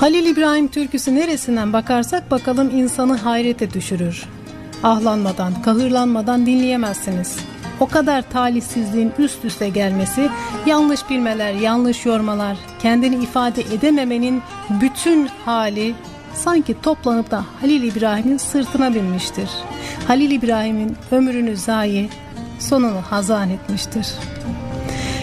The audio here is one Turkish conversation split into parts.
Halil İbrahim türküsü neresinden bakarsak bakalım insanı hayrete düşürür. Ahlanmadan, kahırlanmadan dinleyemezsiniz. O kadar talihsizliğin üst üste gelmesi, yanlış bilmeler, yanlış yormalar, kendini ifade edememenin bütün hali sanki toplanıp da Halil İbrahim'in sırtına binmiştir. Halil İbrahim'in ömrünü zayi, sonunu hazan etmiştir.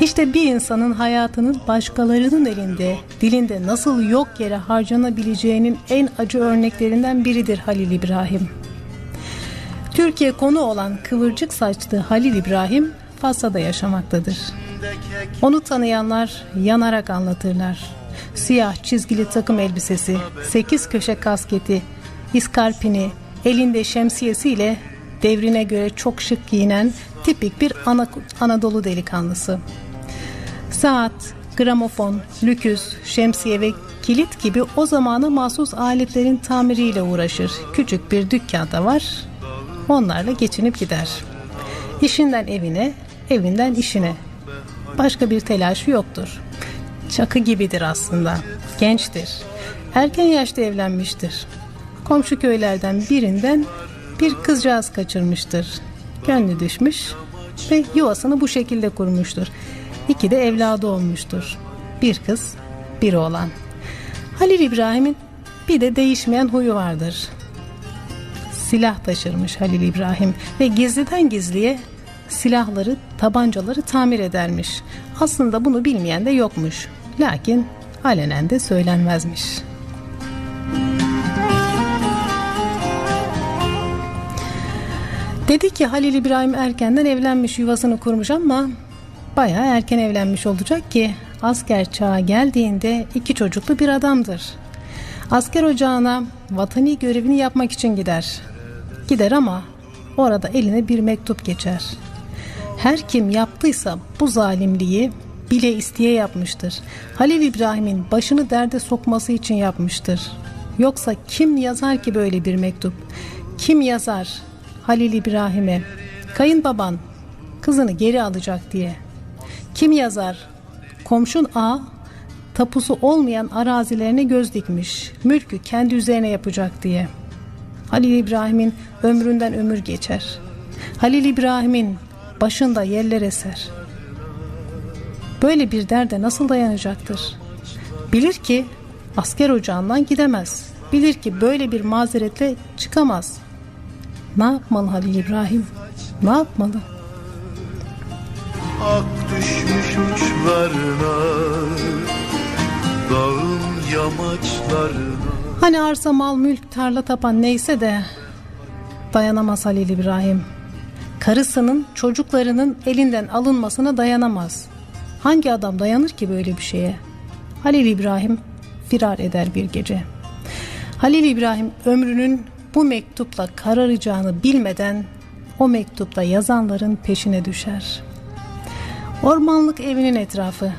İşte bir insanın hayatının başkalarının elinde, dilinde nasıl yok yere harcanabileceğinin en acı örneklerinden biridir Halil İbrahim. Türkiye konu olan kıvırcık saçlı Halil İbrahim Fas'ta yaşamaktadır. Onu tanıyanlar yanarak anlatırlar. Siyah çizgili takım elbisesi, sekiz köşe kasketi, iskarpini, elinde şemsiyesiyle devrine göre çok şık giyinen tipik bir Ana Anadolu delikanlısı. Saat, gramofon, lüküs, şemsiye ve kilit gibi o zamana mahsus aletlerin tamiriyle uğraşır. Küçük bir dükkanda var, onlarla geçinip gider. İşinden evine, evinden işine. Başka bir telaşı yoktur. Çakı gibidir aslında. Gençtir. Erken yaşta evlenmiştir. Komşu köylerden birinden bir kızcağız kaçırmıştır. Gönlü düşmüş ve yuvasını bu şekilde kurmuştur. İki de evladı olmuştur. Bir kız, bir oğlan. Halil İbrahim'in bir de değişmeyen huyu vardır. Silah taşırmış Halil İbrahim ve gizliden gizliye silahları, tabancaları tamir edermiş. Aslında bunu bilmeyen de yokmuş. Lakin alenen de söylenmezmiş. Dedi ki Halil İbrahim erkenden evlenmiş yuvasını kurmuş ama Bayağı erken evlenmiş olacak ki asker çağa geldiğinde iki çocuklu bir adamdır. Asker ocağına vatani görevini yapmak için gider. Gider ama orada eline bir mektup geçer. Her kim yaptıysa bu zalimliği bile isteye yapmıştır. Halil İbrahim'in başını derde sokması için yapmıştır. Yoksa kim yazar ki böyle bir mektup? Kim yazar Halil İbrahim'e kayınbaban kızını geri alacak diye? Kim yazar? Komşun A tapusu olmayan arazilerine göz dikmiş. Mülkü kendi üzerine yapacak diye. Halil İbrahim'in ömründen ömür geçer. Halil İbrahim'in başında yerler eser. Böyle bir derde nasıl dayanacaktır? Bilir ki asker ocağından gidemez. Bilir ki böyle bir mazeretle çıkamaz. Ne yapmalı Halil İbrahim? Ne yapmalı? Ak uçlarına Dağın yamaçlarına Hani arsa mal mülk tarla tapan neyse de dayanamaz Halil İbrahim. Karısının çocuklarının elinden alınmasına dayanamaz. Hangi adam dayanır ki böyle bir şeye? Halil İbrahim firar eder bir gece. Halil İbrahim ömrünün bu mektupla kararacağını bilmeden o mektupta yazanların peşine düşer.'' Ormanlık evinin etrafı.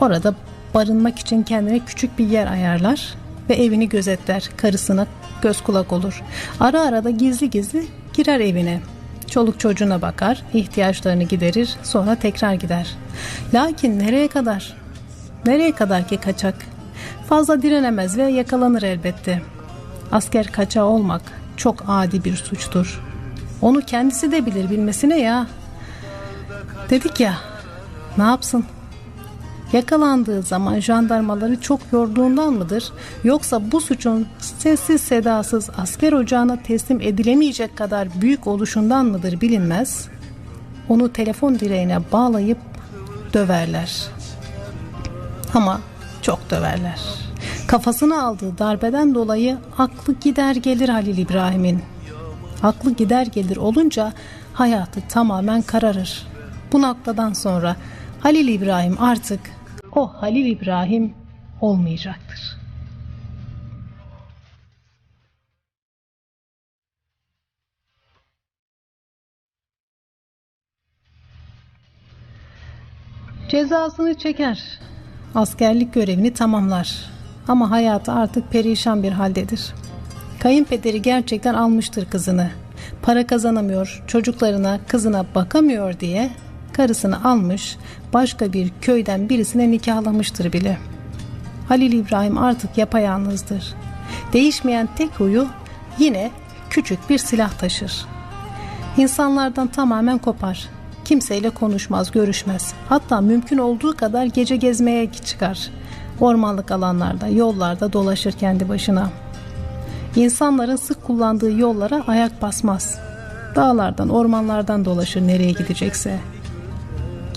Orada barınmak için kendine küçük bir yer ayarlar ve evini gözetler. Karısına göz kulak olur. Ara ara da gizli gizli girer evine. Çoluk çocuğuna bakar, ihtiyaçlarını giderir, sonra tekrar gider. Lakin nereye kadar? Nereye kadar ki kaçak? Fazla direnemez ve yakalanır elbette. Asker kaçağı olmak çok adi bir suçtur. Onu kendisi de bilir bilmesine ya. Dedik ya ne yapsın? Yakalandığı zaman jandarmaları çok yorduğundan mıdır? Yoksa bu suçun sessiz sedasız asker ocağına teslim edilemeyecek kadar büyük oluşundan mıdır bilinmez. Onu telefon direğine bağlayıp döverler. Ama çok döverler. Kafasına aldığı darbeden dolayı aklı gider gelir Halil İbrahim'in. Aklı gider gelir olunca hayatı tamamen kararır. Bu noktadan sonra Halil İbrahim artık o Halil İbrahim olmayacaktır. Cezasını çeker. Askerlik görevini tamamlar. Ama hayatı artık perişan bir haldedir. Kayınpederi gerçekten almıştır kızını. Para kazanamıyor, çocuklarına, kızına bakamıyor diye karısını almış başka bir köyden birisine nikahlamıştır bile. Halil İbrahim artık yapayalnızdır. Değişmeyen tek huyu yine küçük bir silah taşır. İnsanlardan tamamen kopar. Kimseyle konuşmaz, görüşmez. Hatta mümkün olduğu kadar gece gezmeye çıkar. Ormanlık alanlarda, yollarda dolaşır kendi başına. İnsanların sık kullandığı yollara ayak basmaz. Dağlardan, ormanlardan dolaşır nereye gidecekse.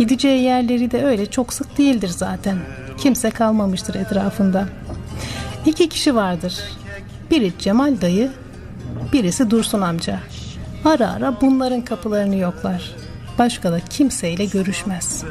Gideceği yerleri de öyle çok sık değildir zaten. Kimse kalmamıştır etrafında. İki kişi vardır. Biri Cemal dayı, birisi Dursun amca. Ara ara bunların kapılarını yoklar. Başka da kimseyle görüşmez.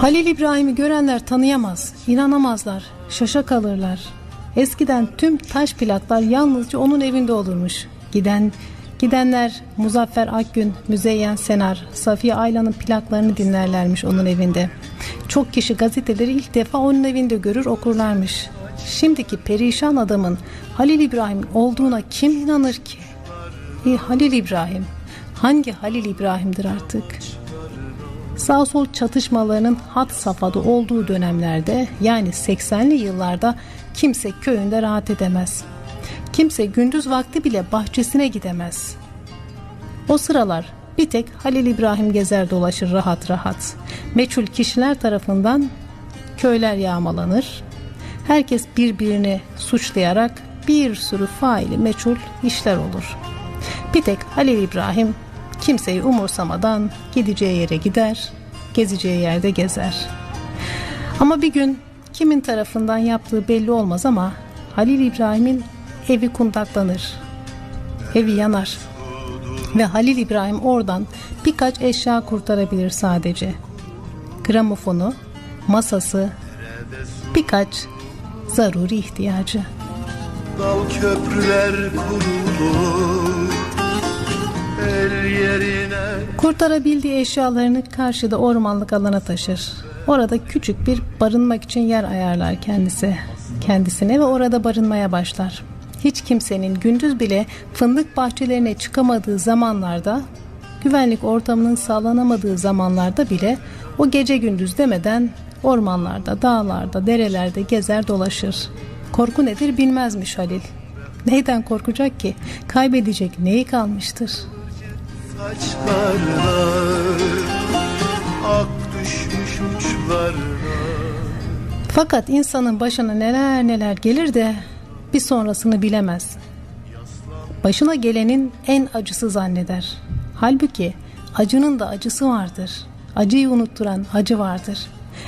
Halil İbrahim'i görenler tanıyamaz, inanamazlar, şaşa kalırlar. Eskiden tüm taş plaklar yalnızca onun evinde olurmuş. Giden gidenler Muzaffer Akgün, Müzeyyen Senar, Safiye Aylan'ın plaklarını dinlerlermiş onun evinde. Çok kişi gazeteleri ilk defa onun evinde görür okurlarmış. Şimdiki perişan adamın Halil İbrahim olduğuna kim inanır ki? E, Halil İbrahim. Hangi Halil İbrahim'dir artık? Sağ sol çatışmalarının hat safhada olduğu dönemlerde yani 80'li yıllarda kimse köyünde rahat edemez. Kimse gündüz vakti bile bahçesine gidemez. O sıralar bir tek Halil İbrahim gezer dolaşır rahat rahat. Meçhul kişiler tarafından köyler yağmalanır. Herkes birbirini suçlayarak bir sürü faili meçhul işler olur. Bir tek Halil İbrahim kimseyi umursamadan gideceği yere gider, gezeceği yerde gezer. Ama bir gün kimin tarafından yaptığı belli olmaz ama Halil İbrahim'in evi kundaklanır. Evi yanar. Ve Halil İbrahim oradan birkaç eşya kurtarabilir sadece. Gramofonu, masası, birkaç zaruri ihtiyacı. Dal köprüler kurulur Kurtarabildiği eşyalarını karşıda ormanlık alana taşır. Orada küçük bir barınmak için yer ayarlar kendisi. Kendisine ve orada barınmaya başlar. Hiç kimsenin gündüz bile fındık bahçelerine çıkamadığı zamanlarda, güvenlik ortamının sağlanamadığı zamanlarda bile o gece gündüz demeden ormanlarda, dağlarda, derelerde gezer dolaşır. Korku nedir bilmezmiş Halil. Neyden korkacak ki? Kaybedecek neyi kalmıştır? Saçlarına Ak düşmüş uçlarına Fakat insanın başına neler neler gelir de bir sonrasını bilemez. Başına gelenin en acısı zanneder. Halbuki acının da acısı vardır. Acıyı unutturan acı vardır.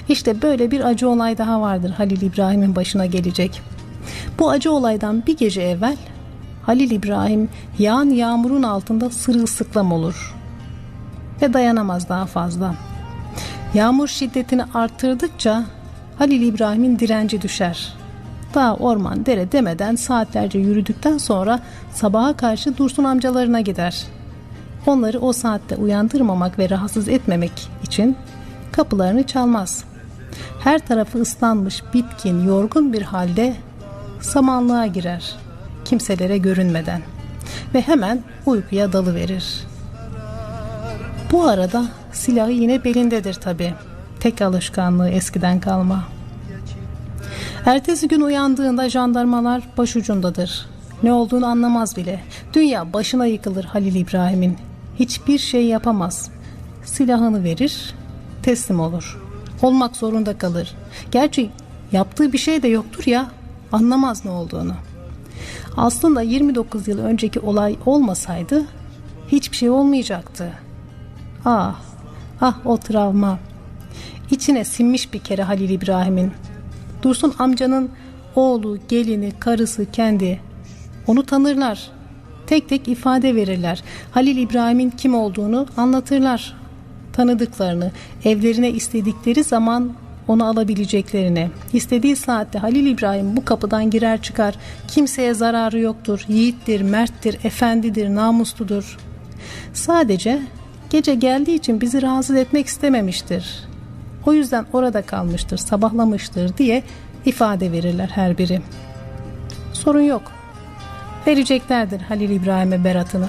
İşte böyle bir acı olay daha vardır Halil İbrahim'in başına gelecek. Bu acı olaydan bir gece evvel Halil İbrahim yağan yağmurun altında sırılsıklam olur ve dayanamaz daha fazla. Yağmur şiddetini arttırdıkça Halil İbrahim'in direnci düşer. Dağ, orman, dere demeden saatlerce yürüdükten sonra sabaha karşı Dursun amcalarına gider. Onları o saatte uyandırmamak ve rahatsız etmemek için kapılarını çalmaz. Her tarafı ıslanmış, bitkin, yorgun bir halde samanlığa girer. Kimselere görünmeden ve hemen uykuya dalıverir. Bu arada silahı yine belindedir tabi. Tek alışkanlığı eskiden kalma. Ertesi gün uyandığında jandarmalar başucundadır. Ne olduğunu anlamaz bile. Dünya başına yıkılır Halil İbrahim'in. Hiçbir şey yapamaz. Silahını verir, teslim olur. Olmak zorunda kalır. Gerçi yaptığı bir şey de yoktur ya. Anlamaz ne olduğunu. Aslında 29 yıl önceki olay olmasaydı hiçbir şey olmayacaktı. Ah, ah o travma. İçine sinmiş bir kere Halil İbrahim'in. Dursun amcanın oğlu, gelini, karısı, kendi. Onu tanırlar. Tek tek ifade verirler. Halil İbrahim'in kim olduğunu anlatırlar. Tanıdıklarını, evlerine istedikleri zaman onu alabileceklerini. İstediği saatte Halil İbrahim bu kapıdan girer çıkar. Kimseye zararı yoktur. Yiğittir, merttir, efendidir, namusludur. Sadece gece geldiği için bizi rahatsız etmek istememiştir. O yüzden orada kalmıştır, sabahlamıştır diye ifade verirler her biri. Sorun yok. Vereceklerdir Halil İbrahim'e beratını.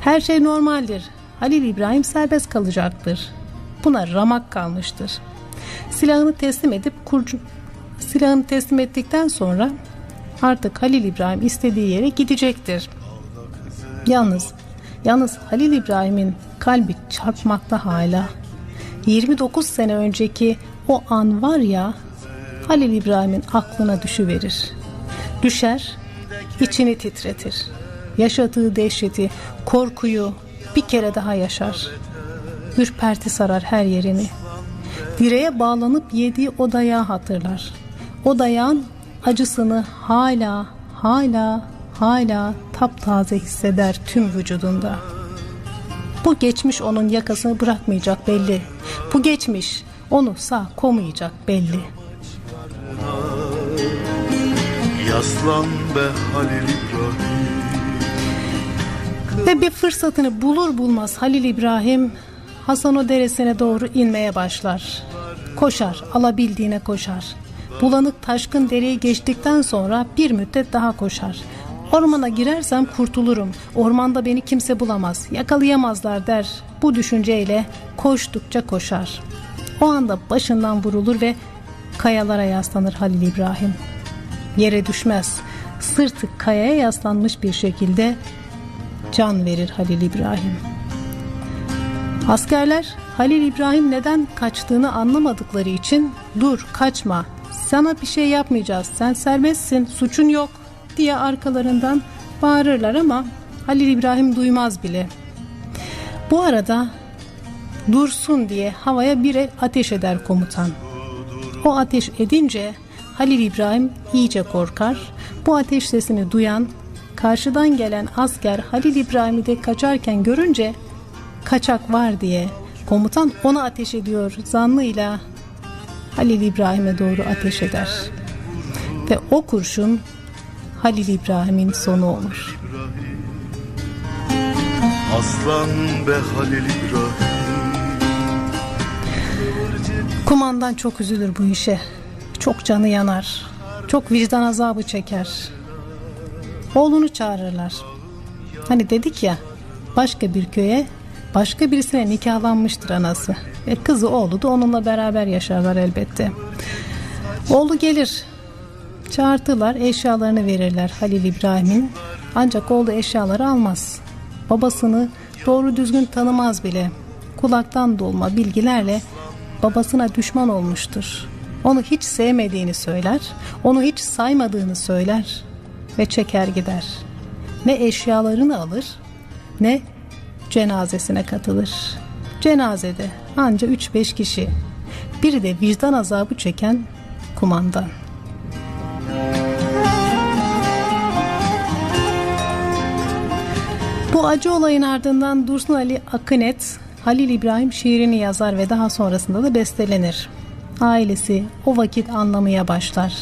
Her şey normaldir. Halil İbrahim serbest kalacaktır. Buna ramak kalmıştır. Silahını teslim edip kurcu silahını teslim ettikten sonra artık Halil İbrahim istediği yere gidecektir. Yalnız yalnız Halil İbrahim'in kalbi çarpmakta hala. 29 sene önceki o an var ya Halil İbrahim'in aklına düşüverir. Düşer, içini titretir. Yaşadığı dehşeti, korkuyu bir kere daha yaşar. Ürperti sarar her yerini. Direğe bağlanıp yediği o dayağı hatırlar. O dayağın acısını hala, hala, hala taptaze hisseder tüm vücudunda. Bu geçmiş onun yakasını bırakmayacak belli. Bu geçmiş onu sağ komayacak belli. Yaslan be Halil İbrahim Ve bir fırsatını bulur bulmaz Halil İbrahim Hasan o deresine doğru inmeye başlar. Koşar, alabildiğine koşar. Bulanık taşkın dereyi geçtikten sonra bir müddet daha koşar. Ormana girersem kurtulurum. Ormanda beni kimse bulamaz, yakalayamazlar der. Bu düşünceyle koştukça koşar. O anda başından vurulur ve kayalara yaslanır Halil İbrahim. Yere düşmez. Sırtı kayaya yaslanmış bir şekilde can verir Halil İbrahim. Askerler Halil İbrahim neden kaçtığını anlamadıkları için dur kaçma sana bir şey yapmayacağız sen serbestsin suçun yok diye arkalarından bağırırlar ama Halil İbrahim duymaz bile. Bu arada dursun diye havaya bir ateş eder komutan. O ateş edince Halil İbrahim iyice korkar. Bu ateş sesini duyan karşıdan gelen asker Halil İbrahim'i de kaçarken görünce kaçak var diye komutan ona ateş ediyor zannıyla Halil İbrahim'e doğru ateş eder. Ve o kurşun Halil İbrahim'in sonu olur. Aslan be Halil İbrahim Kumandan çok üzülür bu işe. Çok canı yanar. Çok vicdan azabı çeker. Oğlunu çağırırlar. Hani dedik ya başka bir köye başka birisine nikahlanmıştır anası. Ve kızı oğlu da onunla beraber yaşarlar elbette. Oğlu gelir. Çağırtılar eşyalarını verirler Halil İbrahim'in. Ancak oğlu eşyaları almaz. Babasını doğru düzgün tanımaz bile. Kulaktan dolma bilgilerle babasına düşman olmuştur. Onu hiç sevmediğini söyler, onu hiç saymadığını söyler ve çeker gider. Ne eşyalarını alır ne cenazesine katılır. Cenazede anca 3-5 kişi. Biri de vicdan azabı çeken kumandan. Bu acı olayın ardından Dursun Ali Akınet Halil İbrahim şiirini yazar ve daha sonrasında da bestelenir. Ailesi o vakit anlamaya başlar.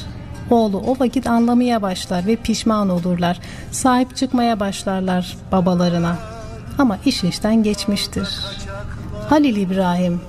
Oğlu o vakit anlamaya başlar ve pişman olurlar. Sahip çıkmaya başlarlar babalarına. Ama iş işten geçmiştir. Halil İbrahim